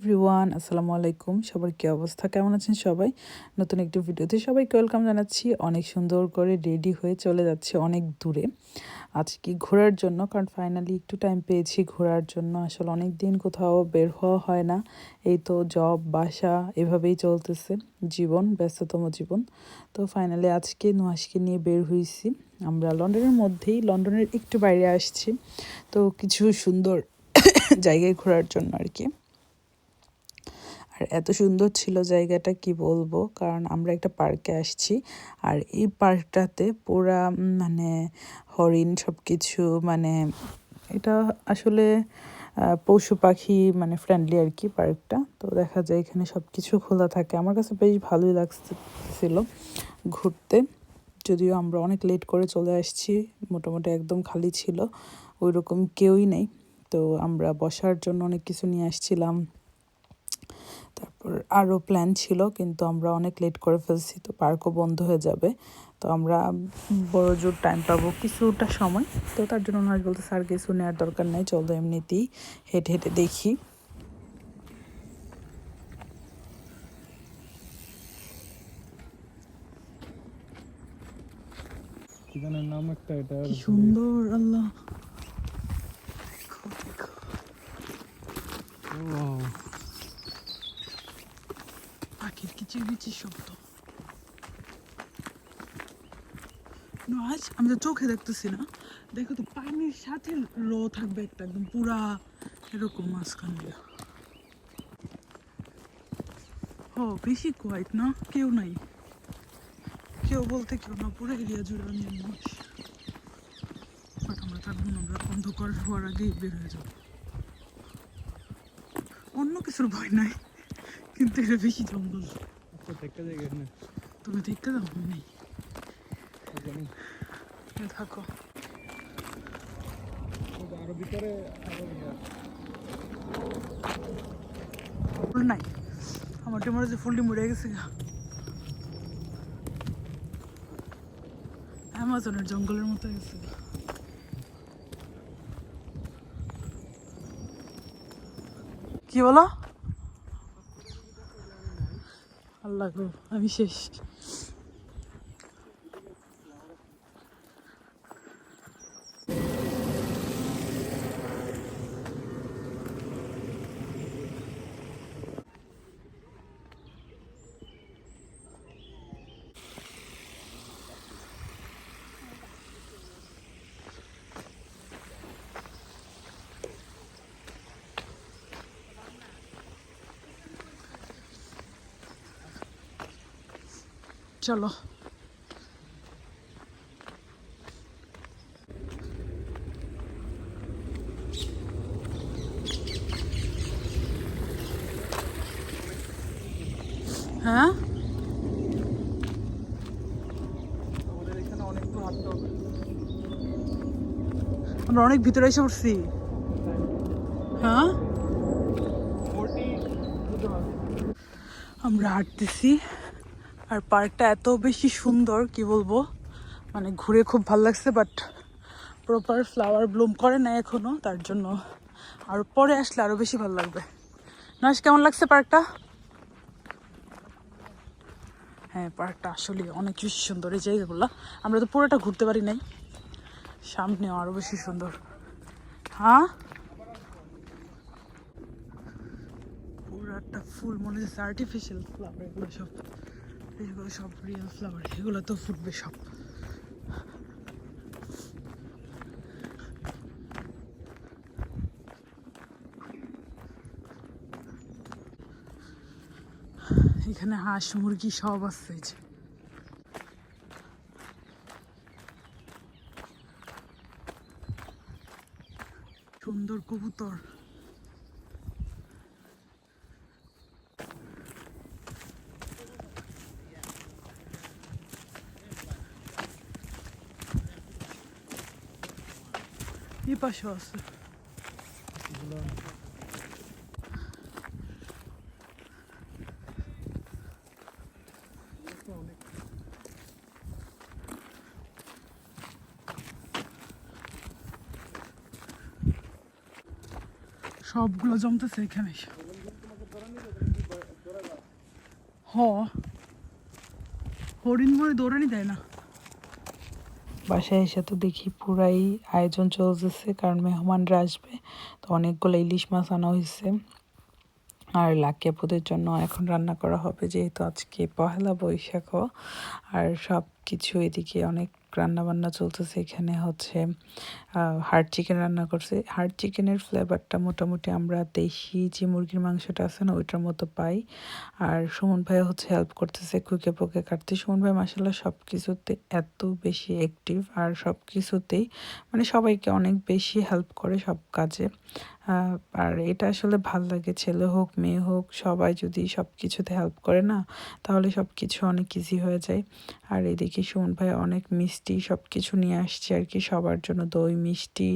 Everyone, আসসালামু আলাইকুম। সবার কি অবস্থা? কেমন আছেন সবাই? নতুন একটি ভিডিওতে সবাইকে ওয়েলকাম জানাচ্ছি। অনেক সুন্দর করে রেডি হয়ে চলে যাচ্ছে অনেক দূরে। আজকে ঘোরার জন্য, কারণ ফাইনালি একটু টাইম পেয়েছি ঘোরার জন্য। আসলে অনেক দিন কোথাও বের হওয়া হয় না। এই তো জব বাসা, এভাবেই চলতেছে জীবন, ব্যস্ততম জীবন। তো ফাইনালি আজকে নুহাসকে নিয়ে বের হয়েছি আমরা লন্ডনের মধ্যেই, লন্ডনের একটু বাইরে আসছি। তো কিছু সুন্দর জায়গায় ঘোরার জন্য আর কি। আর এত সুন্দর ছিল জায়গাটা কি বলব? কারণ আমরা একটা পার্কে আসছি আর এই পার্কটাতে পুরা মানে হরিণ সব কিছু মানে এটা আসলে পশু পাখি মানে ফ্রেন্ডলি আর কি পার্কটা তো দেখা যায় এখানে সব কিছু খোলা থাকে। আমার কাছে বেশ ভালোই লাগছিল ঘুরতে। যদিও আমরা অনেক লেট করে চলে আসছি, মোটামুটি একদম খালি ছিল ওই রকম কেউই নেই। তো আমরা বসার জন্য অনেক কিছু নিয়ে আসছিলাম। আরও প্ল্যান ছিল কিন্তু আমরা অনেক লেট করে ফেলছি তো পার্কও বন্ধ হয়ে যাবে। তো আমরা বড় জোর টাইম পাবো কিছুটা সময় তো তার জন্য নয় বলতে স্যার কিছু নেওয়ার দরকার নাই চলো এমনিতেই হেঁটে হেঁটে দেখি। ঠিকানার নাম একটা এটা সুন্দর আল্লাহ। আজ আমি তো চোখে দেখতেছি না। দেখো তো, পানির সাথে থাকবে একটা একদম এরকম মাঝখান দিয়ে। ও, বেশি কোয়াইট না? কেউ নাই। কেউ বলতে কেউ না, পুরো এরিয়া জুড়ে আমি বাট আমরা থাকব না আমরা অন্ধকার হওয়ার আগেই বের হয়ে যাব। অন্য কিছুর ভয় নাই, কিন্তু এটা বেশি জঙ্গল। তুমি দেখতে দাও আমি নেই থাকো আরও ভিতরে ফুল নাই আমার টিমার যে ফুলটি মরে গেছে অ্যামাজনের জঙ্গলের মতো গেছে কি বলো আল্লাহ গো আমি শেষ। চলো। হ্যাঁ? আমরা অনেক ভিতরে এসে পড়ছি। হ্যাঁ? আমরা হাঁটতেছি। আর পার্কটা এত বেশি সুন্দর, কি বলব? মানে ঘুরে খুব ভালো লাগছে বাট প্রপার ফ্লাওয়ার ব্লুম করে না এখনও, তার জন্য আর পরে আসলে আরও বেশি ভালো লাগবে। নাস, কেমন লাগছে পার্কটা? হ্যাঁ পার্কটা আসলে অনেক বেশি সুন্দর এই জায়গাগুলো। আমরা তো পুরোটা ঘুরতে পারি নাই। সামনেও আরও বেশি সুন্দর। হ্যাঁ? পুরাটা ফুল মনে হচ্ছে আর্টিফিশিয়াল ফ্লাওয়ার এগুলো সব। এগুলো সব রিয়েল ফ্লাওয়ার এগুলো তো ফুটবে সব এখানে হাঁস মুরগি সব আছে। সুন্দর কবুতর এই পাশেও আছে সবগুলো জমতেছে এখানে হ হরিণ মনে দৌড়ানি দেয় না বাসায় এসে তো দেখি পুরাই আয়োজন চলতেছে, কারণ মেহমানরা আসবে। তো অনেকগুলো ইলিশ মাছ আনা হয়েছে আর লাকি জন্য এখন রান্না করা হবে, যেহেতু আজকে পহেলা বৈশাখও আর সব কিছু এদিকে অনেক রান্না বান্না চলতেছে এখানে হচ্ছে হার্ড চিকেন রান্না করছে। হার্ড চিকেনের ফ্লেভারটা মোটামুটি আমরা দেশি যে মুরগির মাংসটা আছে না, ওইটার মতো পাই। আর সুমন ভাই হচ্ছে হেল্প করতেছে কুকে পোকে কাটতে। সুমন ভাই মাসাল্লাহ সব কিছুতে এত বেশি অ্যাক্টিভ আর সব কিছুতেই মানে সবাইকে অনেক বেশি হেল্প করে সব কাজে। আর এটা আসলে ভালো লাগে, ছেলে হোক, মেয়ে হোক, সবাই যদি সব কিছুতে হেল্প করে না, তাহলে সব কিছু অনেক ইজি হয়ে যায়। আর এদিকে সুমন ভাই অনেক মিষ্টি সব কিছু নিয়ে আসছে আর কি, সবার জন্য দই, মিষ্টি,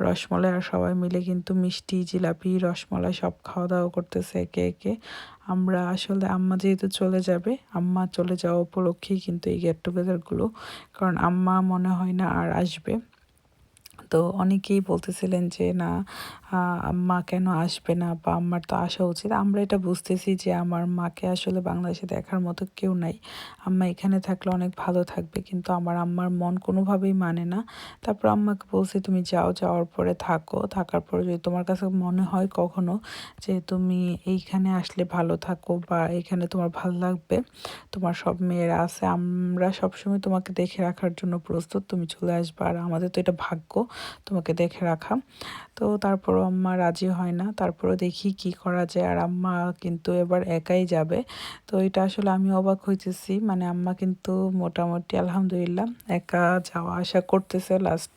রসমলাই, আর সবাই মিলে কিন্তু মিষ্টি, জিলাপি, রসমলাই সব খাওয়া দাওয়া করতেছে একে একে। আমরা আসলে আম্মা যেহেতু চলে যাবে, আম্মা চলে যাওয়া উপলক্ষেই কিন্তু এই গেট টুগেদারগুলো কারণ আম্মা মনে হয় না আর আসবে। তো অনেকেই বলতেছিলেন যে, না আম্মা কেন আসবে না? বা আম্মার তো আসা উচিত। আমরা এটা বুঝতেছি যে, আমার মাকে আসলে বাংলাদেশে দেখার মতো কেউ নাই। আম্মা এখানে থাকলে অনেক ভালো থাকবে, কিন্তু আমার আম্মার মন কোনোভাবেই মানে না। তারপর আম্মাকে বলছি, তুমি যাও, যাওয়ার পরে থাকো। থাকার পরে যদি তোমার কাছে মনে হয় কখনো যে, তুমি এইখানে আসলে ভালো থাকো বা এখানে তোমার ভালো লাগবে, তোমার সব মেয়েরা আছে, আমরা সবসময় তোমাকে দেখে রাখার জন্য প্রস্তুত, তুমি চলে আসবে। আর আমাদের তো এটা ভাগ্য। তোমাকে দেখে রাখা। তো তারপরও আম্মা রাজি হয় না। তারপরও দেখি কি করা যায়। আর আম্মা কিন্তু এবার একাই যাবে। তো এটা আসলে আমি অবাক হইতেছি। মানে আম্মা কিন্তু মোটামুটি আলহামদুলিল্লাহ একা যাওয়া আসা করতেছে। লাস্ট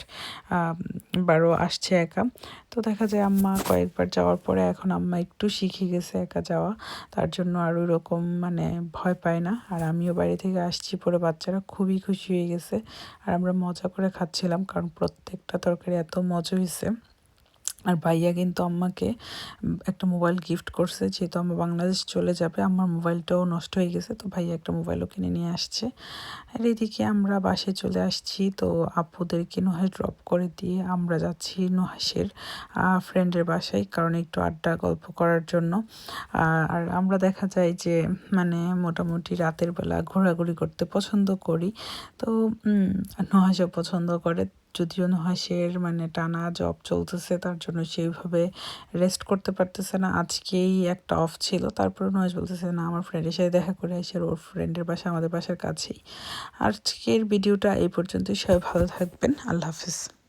বারও আসছে একা। তো দেখা যায় আম্মা কয়েকবার যাওয়ার পরে এখন আম্মা একটু শিখে গেছে একা যাওয়া। তার জন্য আর ওরকম মানে ভয় পায় না। আর আমিও বাড়ি থেকে আসছি পরে বাচ্চারা খুবই খুশি হয়ে গেছে। আর আমরা মজা করে খাচ্ছিলাম। কারণ প্রত্যেকটা তরকারি এত মজা হয়েছে আর ভাইয়া কিন্তু আম্মাকে একটা মোবাইল গিফট করছে, যেহেতু আমার বাংলাদেশ চলে যাবে আমার মোবাইলটাও নষ্ট হয়ে গেছে, তো ভাইয়া একটা মোবাইলও কিনে নিয়ে আসছে। আর এদিকে আমরা বাসে চলে আসছি, তো আপুদেরকে নুহাস ড্রপ করে দিয়ে আমরা যাচ্ছি নুহাসের ফ্রেন্ডের বাসায়, কারণ একটু আড্ডা, গল্প করার জন্য। আর আমরা দেখা যায় যে মানে মোটামুটি রাতের বেলা ঘোরাঘুরি করতে পছন্দ করি। তো নুহাসও পছন্দ করে যদিও নুহাসের মানে টানা জব চলতেছে, তার জন্য সেইভাবে রেস্ট করতে পারতেছে না। আজকেই একটা অফ ছিল, তারপরে নুহাস বলতেছে, না, আমার ফ্রেন্ডের সাথে দেখা করে আসে ওর ফ্রেন্ডের বাসা আমাদের বাসার কাছেই। আজকের ভিডিওটা এই পর্যন্তই। সবাই ভালো থাকবেন। আল্লাহ হাফিজ।